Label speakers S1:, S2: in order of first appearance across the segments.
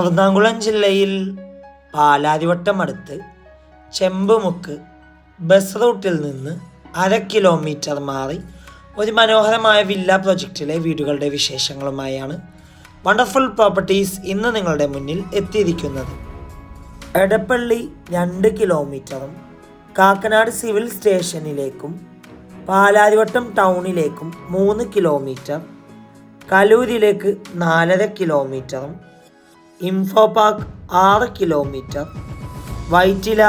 S1: എറണാകുളം ജില്ലയിൽ പാലാരിവട്ടം അടുത്ത് ചെമ്പുമുക്ക് ബസ് റൂട്ടിൽ നിന്ന് അര കിലോമീറ്റർ മാറി ഒരു മനോഹരമായ വില്ല പ്രൊജക്റ്റിലെ വീടുകളുടെ വിശേഷങ്ങളുമായാണ് വണ്ടർഫുൾ പ്രോപ്പർട്ടീസ് ഇന്ന് നിങ്ങളുടെ മുന്നിൽ എത്തിയിരിക്കുന്നത്. എടപ്പള്ളി രണ്ട് കിലോമീറ്ററും കാക്കനാട് സിവിൽ സ്റ്റേഷനിലേക്കും പാലാരിവട്ടം ടൗണിലേക്കും മൂന്ന് കിലോമീറ്റർ കലൂരിലേക്ക് നാലര കിലോമീറ്ററും ഇൻഫോ പാർക്ക് ആറ് കിലോമീറ്റർ വൈറ്റില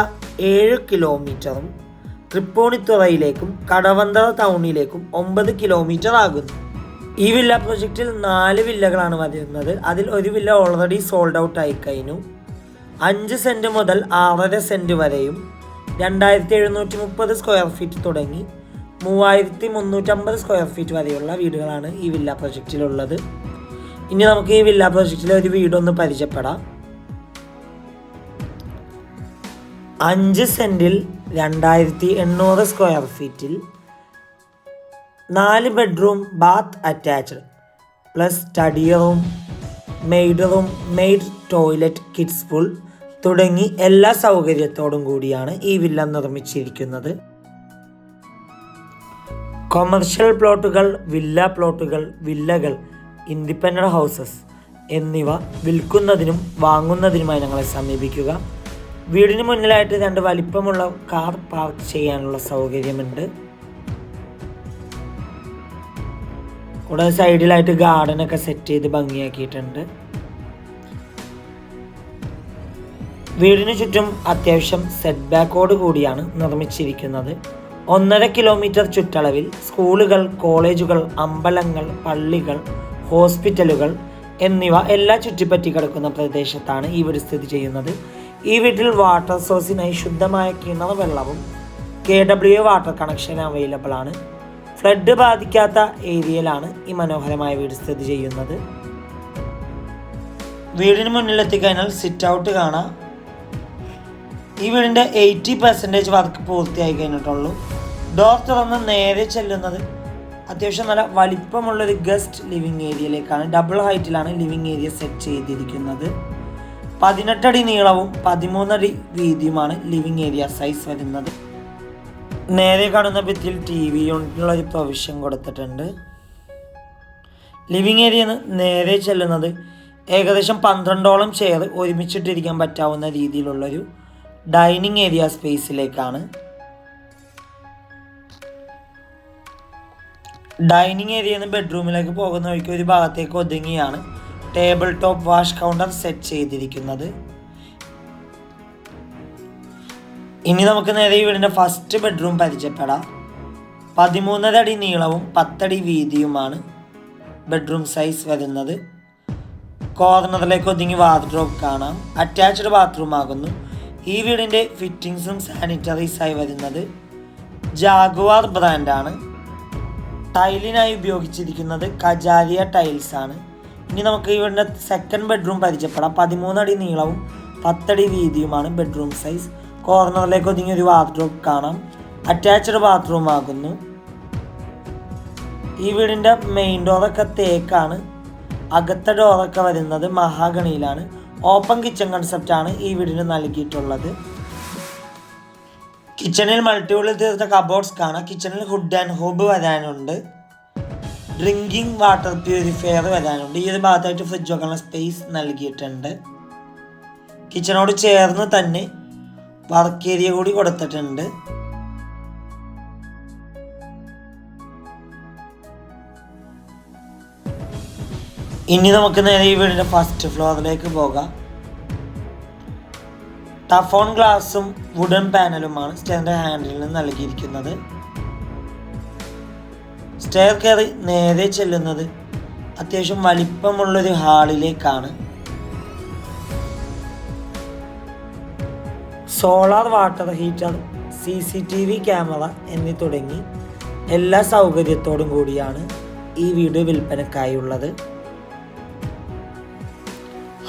S1: ഏഴ് കിലോമീറ്ററും തൃപ്പൂണിത്തുറയിലേക്കും കടവന്തറ ടൗണിലേക്കും ഒമ്പത് കിലോമീറ്റർ ആകുന്നു. ഈ വില്ല പ്രൊജക്റ്റിൽ നാല് വില്ലകളാണ് വരുന്നത് അതിൽ ഒരു വില്ല ഓൾറെഡി സോൾഡ് ഔട്ട് ആയി കഴിഞ്ഞു. അഞ്ച് സെന്റ് മുതൽ ആറര സെന്റ് വരെയും രണ്ടായിരത്തി എഴുന്നൂറ്റി മുപ്പത് സ്ക്വയർ ഫീറ്റ് തുടങ്ങി. മൂവായിരത്തി മുന്നൂറ്റമ്പത് സ്ക്വയർ ഫീറ്റ് വരെയുള്ള വീടുകളാണ് ഈ വില്ല പ്രൊജക്റ്റിലുള്ളത്. ഇനി നമുക്ക് ഈ വില്ല പ്രൊജക്റ്റിലെ ഒരു വീടൊന്ന് പരിചയപ്പെടാം. അഞ്ച് സെന്റിൽ രണ്ടായിരത്തി എണ്ണൂറ് സ്ക്വയർ ഫീറ്റിൽ നാല് bedroom bath attached plus study room maid room maid toilet kids pool തുടങ്ങി എല്ലാ സൗകര്യത്തോടും കൂടിയാണ് ഈ വില്ല നിർമ്മിച്ചിരിക്കുന്നത്. കൊമേർഷ്യൽ പ്ലോട്ടുകൾ വില്ല പ്ലോട്ടുകൾ വില്ലകൾ ഇൻഡിപെൻഡന്റ് ഹൗസസ് എന്നിവ വിൽക്കുന്നതിനും വാങ്ങുന്നതിനുമായി ഞങ്ങളെ സമീപിക്കുക. വീടിന് മുന്നിലായിട്ട് രണ്ട് വലിപ്പമുള്ള കാർ പാർക്ക് ചെയ്യാനുള്ള സൗകര്യമുണ്ട്. കൂടാതെ സൈഡിലായിട്ട് ഗാർഡനൊക്കെ സെറ്റ് ചെയ്ത് ഭംഗിയാക്കിയിട്ടുണ്ട്. വീടിന് ചുറ്റും അത്യാവശ്യം സെറ്റ് ബാക്കോട് കൂടിയാണ് നിർമ്മിച്ചിരിക്കുന്നത്. ഒന്നര കിലോമീറ്റർ ചുറ്റളവിൽ സ്കൂളുകൾ കോളേജുകൾ അമ്പലങ്ങൾ പള്ളികൾ ഹോസ്പിറ്റലുകൾ എന്നിവ എല്ലാ ചുറ്റിപ്പറ്റി കിടക്കുന്ന പ്രദേശത്താണ് ഈ വീട് സ്ഥിതി ചെയ്യുന്നത്. ഈ വീട്ടിൽ വാട്ടർ സോഴ്സിനായി ശുദ്ധമായ കിണർ വെള്ളവും K W water connection available ആണ്. ഫ്ലഡ് ബാധിക്കാത്ത ഏരിയയിലാണ് ഈ മനോഹരമായ വീട് സ്ഥിതി ചെയ്യുന്നത്. വീടിന് മുന്നിലെത്തിക്കഴിഞ്ഞാൽ സിറ്റ് ഔട്ട് കാണാം. ഈ വീടിന്റെ എയ്റ്റി പെർസെന്റേജ് വർക്ക് പൂർത്തിയായി കഴിഞ്ഞിട്ടുള്ളൂ. ഡോർ തുറന്ന് നേരെ ചെല്ലുന്നത് അത്യാവശ്യം നല്ല വലിപ്പമുള്ളൊരു ഗസ്റ്റ് ലിവിങ് ഏരിയയിലേക്കാണ് ഡബിൾ ഹൈറ്റിലാണ് ലിവിങ് ഏരിയ സെറ്റ് ചെയ്തിരിക്കുന്നത്. പതിനെട്ടടി നീളവും പതിമൂന്നടി വീതിയുമാണ് ലിവിങ് ഏരിയ സൈസ് വരുന്നത്. നേരെ കാണുന്ന ഭിത്തിയിൽ ടി വി യൂണിറ്റിനുള്ള ഒരു പ്രൊവിഷൻ കൊടുത്തിട്ടുണ്ട്. ലിവിങ് ഏരിയ നേരെ ചെല്ലുന്നത് ഏകദേശം പന്ത്രണ്ടോളം ചെയർ ഒരുമിച്ചിട്ടിരിക്കാൻ പറ്റാവുന്ന രീതിയിലുള്ളൊരു ഡൈനിങ് ഏരിയ സ്പേസിലേക്കാണ്. ഡൈനിങ് ഏരിയയിൽ നിന്ന് ബെഡ്റൂമിലേക്ക് പോകുന്ന വഴിക്ക് ഒരു ഭാഗത്തേക്ക് ഒതുങ്ങിയാണ് table top wash counter set ചെയ്തിരിക്കുന്നത്. ഇനി നമുക്ക് നേരെ ഈ വീടിന്റെ ഫസ്റ്റ് ബെഡ്റൂം പരിചയപ്പെടാം. പതിമൂന്നര അടി നീളവും പത്തടി വീതിയുമാണ് ബെഡ്റൂം സൈസ് വരുന്നത്. കോർണറിലേക്ക് ഒതുങ്ങി വാർഡ്രോബ് കാണാം. അറ്റാച്ച്ഡ് ബാത്റൂം ആകുന്നു. ഈ വീടിന്റെ ഫിറ്റിങ്സും സാനിറ്ററീസായി വരുന്നത്. ജാഗുവാർ ബ്രാൻഡാണ് ടൈലിനായി ഉപയോഗിച്ചിരിക്കുന്നത് കജാരിയ ടൈൽസ് ആണ്. ഇനി നമുക്ക് ഇവിടെ സെക്കൻഡ് ബെഡ്റൂം പരിചയപ്പെടാം. പതിമൂന്നടി നീളവും പത്തടി വീതിയുമാണ് ബെഡ്റൂം സൈസ് കോർണറിലേക്ക് ഒതുങ്ങിയ ഒരു വാർഡ്രോബ് കാണാം. അറ്റാച്ച്ഡ് ബാത്റൂം ആകുന്നു. ഈ വീടിന്റെ മെയിൻ ഡോറൊക്കെ തേക്കാണ് അകത്തെ ഡോറൊക്കെ വരുന്നത് മഹാഗണിയിലാണ്. ഓപ്പൺ കിച്ചൺ കൺസെപ്റ്റാണ് ഈ വീടിന് നൽകിയിട്ടുള്ളത്. കിച്ചണിൽ മൾട്ടിപ്പിൾ തീർത്ത കബോർഡ്സ് കാണാം. കിച്ചണിൽ ഹുഡ് ആൻഡ് ഹോബ് വരാനുണ്ട്. ഡ്രിങ്കിങ് വാട്ടർ പ്യൂരിഫയർ വരാനുണ്ട്. ഈ ഒരു ഭാഗത്തായിട്ട് ഫ്രിഡ്ജ് വെക്കാനുള്ള സ്പേസ് നൽകിയിട്ടുണ്ട്. കിച്ചണോട് ചേർന്ന് തന്നെ വർക്ക് ഏരിയ കൂടി കൊടുത്തിട്ടുണ്ട്. ഇനി നമുക്ക് നേരെ ഈ വീടിന്റെ ഫസ്റ്റ് ഫ്ലോറിലേക്ക് പോകാം. ടഫോൺ ഗ്ലാസും വുഡൻ പാനലുമാണ് സ്റ്റെയറിന്റെ ഹാൻഡിലിന് നൽകിയിരിക്കുന്നത്. സ്റ്റെയർ കയറി നേരെ ചെല്ലുന്നത് അത്യാവശ്യം വലിപ്പമുള്ളൊരു ഹാളിലേക്കാണ്. Solar water heater C C T V camera എന്നീ തുടങ്ങി എല്ലാ സൗകര്യത്തോടും കൂടിയാണ് ഈ വീട് വിൽപ്പനക്കായുള്ളത്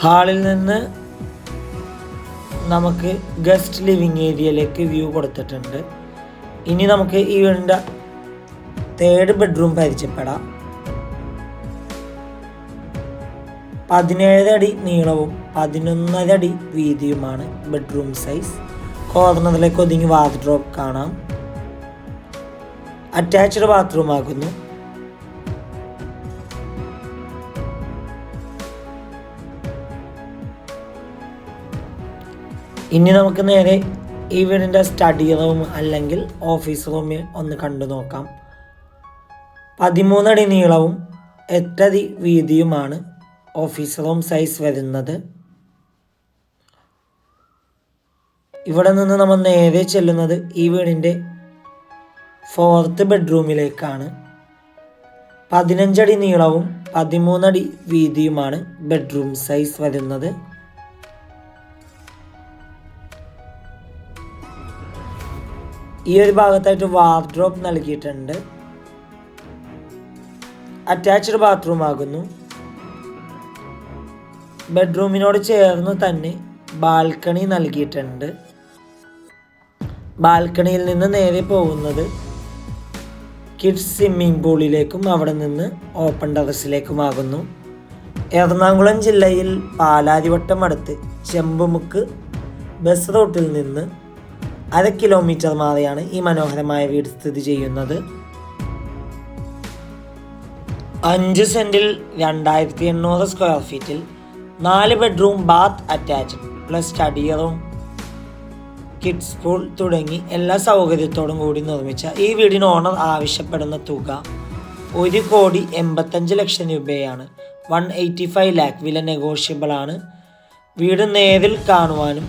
S1: ഹാളിൽ നിന്ന് നമുക്ക് ഗസ്റ്റ് ലിവിങ് ഏരിയയിലേക്ക് വ്യൂ കൊടുത്തിട്ടുണ്ട്. ഇനി നമുക്ക് ഈ വീടിന്റെ തേർഡ് ബെഡ്റൂം പരിചയപ്പെടാം. പതിനേഴ് അടി നീളവും പതിനൊന്നര അടി വീതിയുമാണ് ബെഡ്റൂം സൈസ് കോർണറിലേക്ക് ഒതുങ്ങി വാർഡ്രോബ് കാണാം. അറ്റാച്ച്ഡ് ബാത്റൂം ആകുന്നു. ഇനി നമുക്ക് നേരെ ഈ വീടിന്റെ സ്റ്റഡി റൂം അല്ലെങ്കിൽ ഓഫീസ് റൂമിൽ ഒന്ന് കണ്ടു നോക്കാം. പതിമൂന്നടി നീളവും എട്ടടി വീതിയുമാണ് ഓഫീസ് റൂം സൈസ് വരുന്നത്. ഇവിടെ നിന്ന് നമ്മൾ നേരെ ചെല്ലുന്നത് ഈ വീടിന്റെ ഫോർത്ത് ബെഡ്റൂമിലേക്കാണ് പതിനഞ്ചടി നീളവും പതിമൂന്നടി വീതിയുമാണ് ബെഡ്റൂം സൈസ് വരുന്നത്. ഈ ഒരു ഭാഗത്തായിട്ട് വാർഡ്രോപ്പ് നൽകിയിട്ടുണ്ട്. അറ്റാച്ച്ഡ് ബാത്റൂം ആകുന്നു. ബെഡ്റൂമിനോട് ചേർന്ന് തന്നെ ബാൽക്കണി നൽകിയിട്ടുണ്ട്. ബാൽക്കണിയിൽ നിന്ന് നേരെ പോകുന്നത് കിഡ്സ് സ്വിമ്മിംഗ് പൂളിലേക്കും അവിടെ നിന്ന് ഓപ്പൺ ടെറസിലേക്കുമാകുന്നു എറണാകുളം ജില്ലയിൽ പാലാരിവട്ടം അടുത്ത് ചെമ്പുമുക്ക് ബസ് റൂട്ടിൽ നിന്ന് അര കിലോമീറ്റർ മാറിയാണ് ഈ മനോഹരമായ വീട് സ്ഥിതി ചെയ്യുന്നത്. അഞ്ച് സെന്റിൽ രണ്ടായിരത്തി എണ്ണൂറ് സ്ക്വയർ ഫീറ്റിൽ നാല് bedroom bath attached plus study room kids school തുടങ്ങി എല്ലാ സൗകര്യത്തോടും കൂടി നിർമ്മിച്ച ഈ വീടിന് ഓണർ ആവശ്യപ്പെടുന്ന തുക ഒരു കോടി എൺപത്തഞ്ച് ലക്ഷം രൂപയാണ്. വൺ എയ്റ്റി ഫൈവ് ലാക്ക് വില നെഗോഷ്യബിൾ ആണ്. വീട് നേരിൽ കാണുവാനും